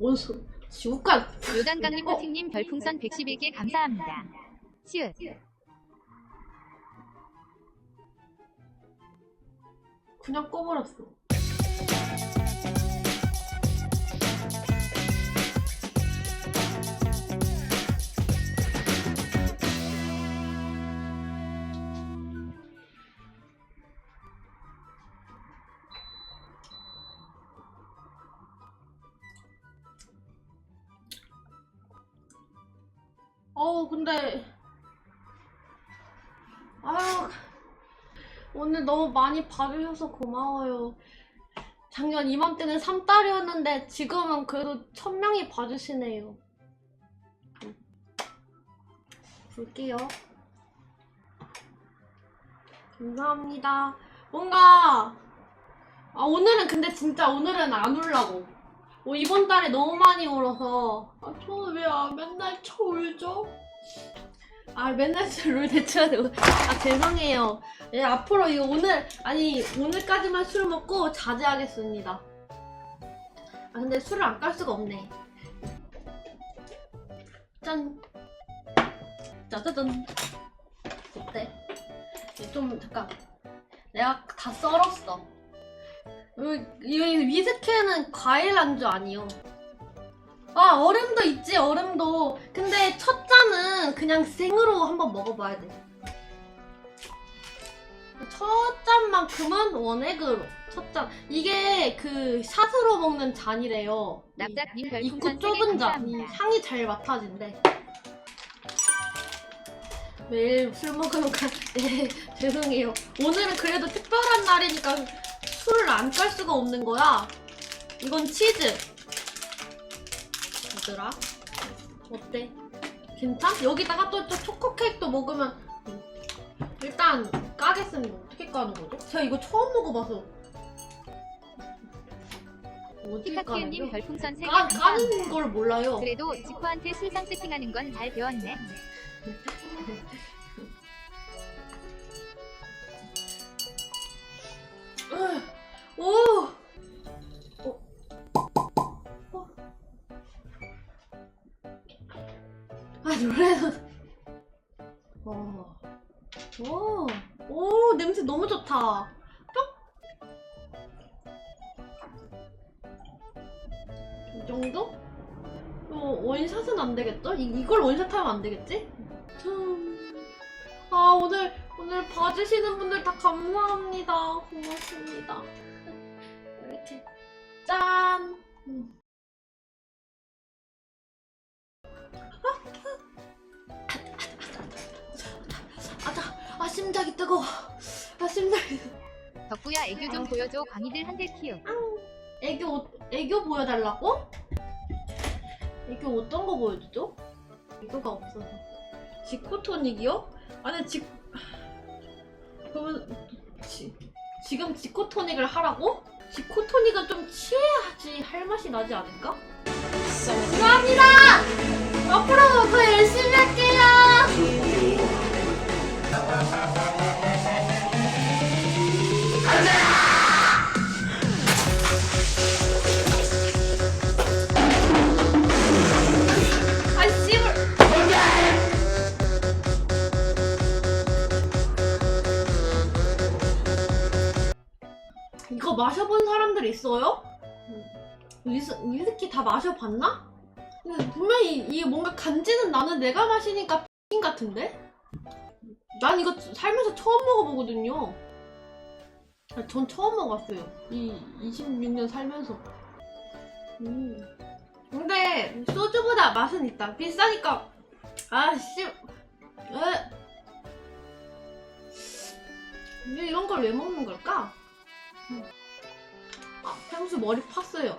뭔 소, 지옥간. 요단강님 어? 퍼팅님 별풍선 111개 감사합니다. 시읒. 그냥 꺼버렸어. 어우, 근데. 아유, 오늘 너무 많이 봐주셔서 고마워요. 작년 이맘때는 3달이었는데 지금은 그래도 1000명이 봐주시네요. 볼게요. 감사합니다. 뭔가 아 오늘은 근데 진짜 오늘은 안 울라고. 어, 이번 달에 너무 많이 울어서 아 저는 왜 아, 맨날 쳐 울죠? 아 맨날 룰 대처해야 되고 아 죄송해요. 예, 앞으로 이거 오늘 아니 오늘까지만 술 먹고 자제하겠습니다. 아 근데 술을 안 깔 수가 없네. 짠. 짜자잔. 어때? 이거 좀 잠깐. 내가 다 썰었어. 이, 이 위스키는 과일 안주 아니요. 아 얼음도 있지 얼음도. 근데 첫 잔은 그냥 생으로 한번 먹어봐야 돼. 첫 잔만큼은 원액으로 첫 잔. 이게 그 샷으로 먹는 잔이래요. 납작님 입구 별풍선 3개 좁은 잔. 이. 향이 잘 맡아진대. 매일 술 먹으면 가... 네, 죄송해요. 오늘은 그래도 특별한 날이니까 술을 안 깔 수가 없는 거야. 이건 치즈. 얘들아. 어때? 괜찮? 여기다가 또, 또 초코 케이크도 먹으면 음. 일단 까겠습니다. 어떻게 까는 거죠? 제가 이거 처음 먹어봐서. 어디 까는 거? 별풍선 3개 까. 까는 걸 몰라요. 그래도 지코한테 술상 세팅하는 건 잘 배웠네. 노래도. 어. 오. 오, 냄새 너무 좋다. 뿅! 이 정도? 어, 원샷은 안 되겠죠? 이, 이걸 원샷 하면 안 되겠지? 참. 아, 오늘, 오늘 봐주시는 분들 다 감사합니다. 고맙습니다. 이렇게. 짠! 심장이 뜨거워. 아, 심장이. 덕구야 애교 좀 보여줘 광희들 한들 키우. 애교, 애교 보여달라고? 애교 어떤 거 보여주죠? 애교가 없어서. 지코토닉이요? 아니, 지, 그러면, 지, 지금 지코토닉을 하라고? 지코토닉은 좀 취해야지 할 맛이 나지 않을까? 감사합니다! 앞으로 더 열심히 할게요! 이거 마셔본 사람들 있어요? 위스, 위스키 다 마셔봤나? 근데 분명히 이게 뭔가 간지는 나는 내가 마시니까 X 같은데? 난 이거 살면서 처음 먹어보거든요. 아, 전 처음 먹었어요. 이 26년 살면서. 음. 근데 소주보다 맛은 있다. 비싸니까 아씨, 에. 왜 이런 걸 왜 먹는 걸까? 음. 아, 평소 머리 팠어요.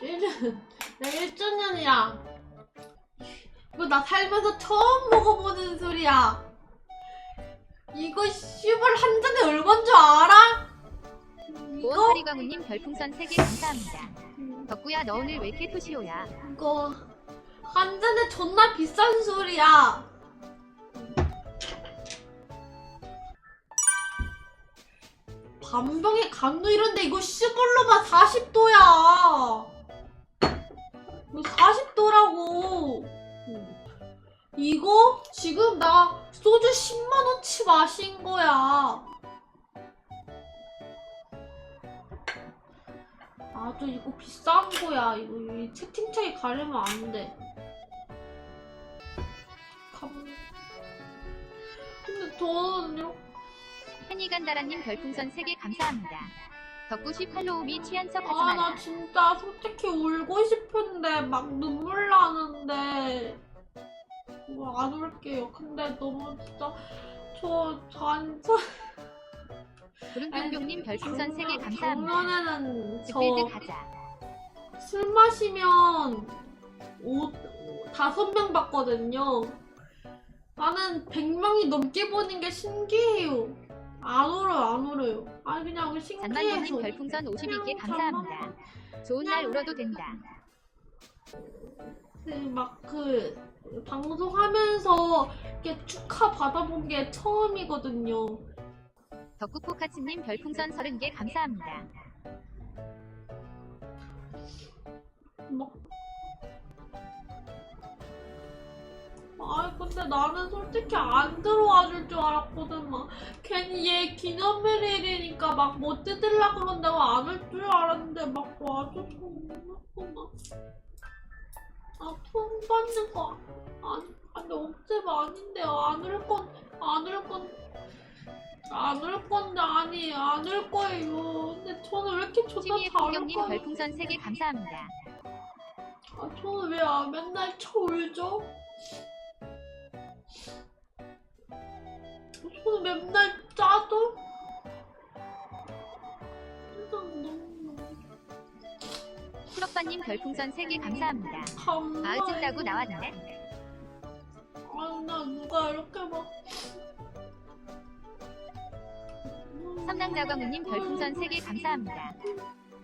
1년, 나 1주년이야. 이거 나 살면서 처음 먹어보는 소리야. 이거 씨발 한 잔에 얼마인 줄 알아? 이거? 오하리광우님 별풍선 3개 감사합니다. 덕구야 너 오늘 왜 이렇게 토시오야? 이거 한 잔에 존나 비싼 소리야. 간병에 간도 이런데 이거 시골로만 40도야. 이거 40도라고. 이거 지금 나 소주 10만 원치 마신 거야. 나도 이거 비싼 거야. 이거 이 채팅창에 가리면 안 돼. 감... 근데 저는 이렇게 한이간다라님 별풍선 3개 감사합니다. 덕구시 팔로우미 취한 척 하지 아, 나 마라. 진짜 솔직히 울고 싶은데 막 눈물 나는데 뭐 안 울게요. 근데 너무 진짜 저 잔차 구름뿅뿅님 별풍선 3개 감사합니다. 작년에는 저 가자. 술 마시면 오, 다섯 명 봤거든요. 나는 100명이 넘게 보는 게 신기해요. 안 울어요, 안 울어요. 아니 그냥 잔만보님 신기해서. 별풍선 52개 그냥 감사합니다. 좋은 날 울어도 된다. 막그 방송하면서 이렇게 축하 받아본 게 처음이거든요. 덕구포카츠님 별풍선 30개 감사합니다. 막 근데 나는 솔직히 안 들어와 줄 줄 알았거든 막 괜히 얘 기념일이니까 막 못 뜯으려 그런다고 안 올 줄 알았는데 막 와줘서 고맙구나 아돈 받는 거 아니 아니 억셉 아닌데 안울건안울건안 울 건데 아니 안울 거예요 근데 저는 왜 이렇게 존나 거예요 별풍선 3개 감사합니다. 아, 저는 왜 아, 맨날 쳐 울죠? 저는 맨날 짜도? 세상 너무 풀업바님 별풍선 3개 감사합니다. 감사해요. 아으찐다고 나왔네. 아니, 나 누가 이렇게 막. 삼랑자광우님 별풍선 3개 감사합니다.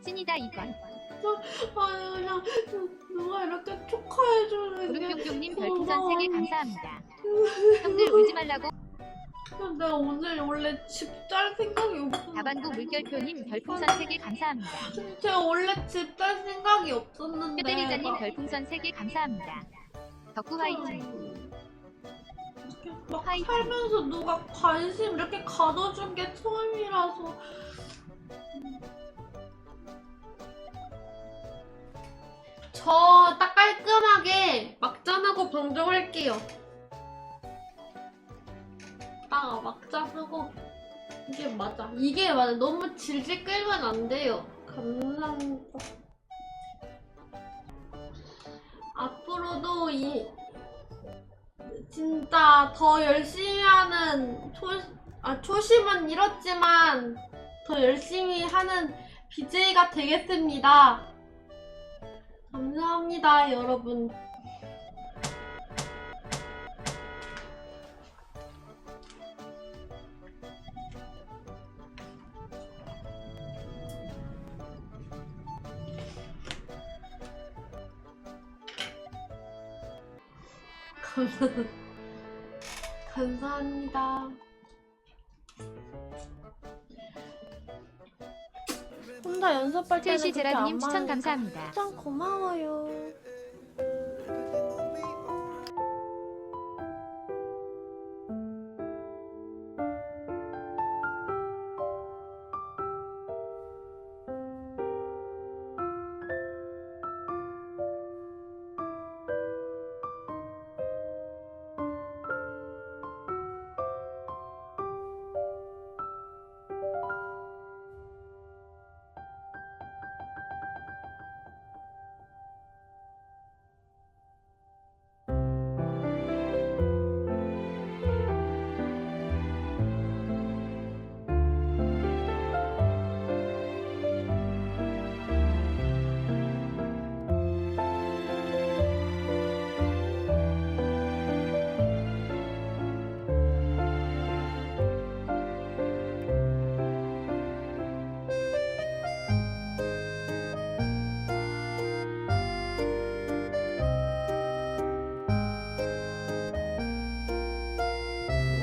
찐이다 이건. 아니, 그냥 누가 이렇게 축하해주는 게. 구름뿅뿅님 별풍선 3개 감사합니다. 형들 울지 말라고 근데 오늘 원래 집짤 생각이 없었는데. 다반구 물결표님 별풍선 3개 감사합니다. 제가 원래 집짤 생각이 없었는데. 뼈대리자님 막- 별풍선 3개 감사합니다. 덕구 화이팅. 막 화이팅. 살면서 누가 관심 이렇게 가져준 게 처음이라서 저 딱 깔끔하게 막잔하고 방정할게요 딱 막잔하고 이게 맞아 이게 맞아 너무 질질 끌면 안 돼요 감사합니다 앞으로도 이 진짜 더 열심히 하는 초, 아, 초심은 잃었지만 더 열심히 하는 BJ가 되겠습니다. 감사합니다, 여러분. 감사- 감사합니다. 혼자 연습할 때는 그렇게 안 제라드님 추천 많으니까 감사합니다. 추천 고마워요.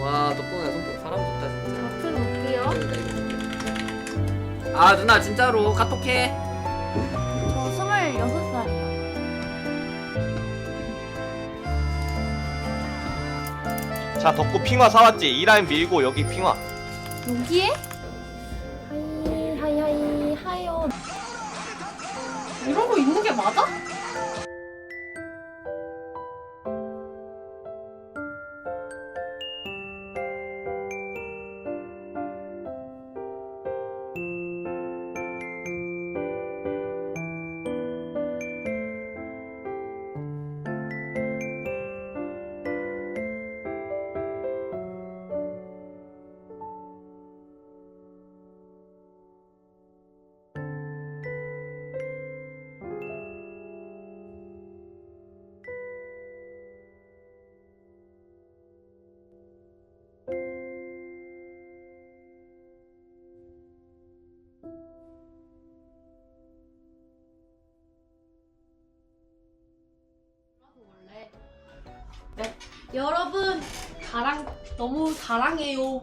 와 덕분에 손목 사람 좋다 진짜 좀 웃기요. 아 누나 진짜로 카톡해 저 스물여섯 살이요. 자 덕구 핑화 사왔지 이 라인 밀고 여기 핑화 여기에? 하이 하이 하이 하이요. 이러고 있는 게 맞아? 여러분 사랑 너무 사랑해요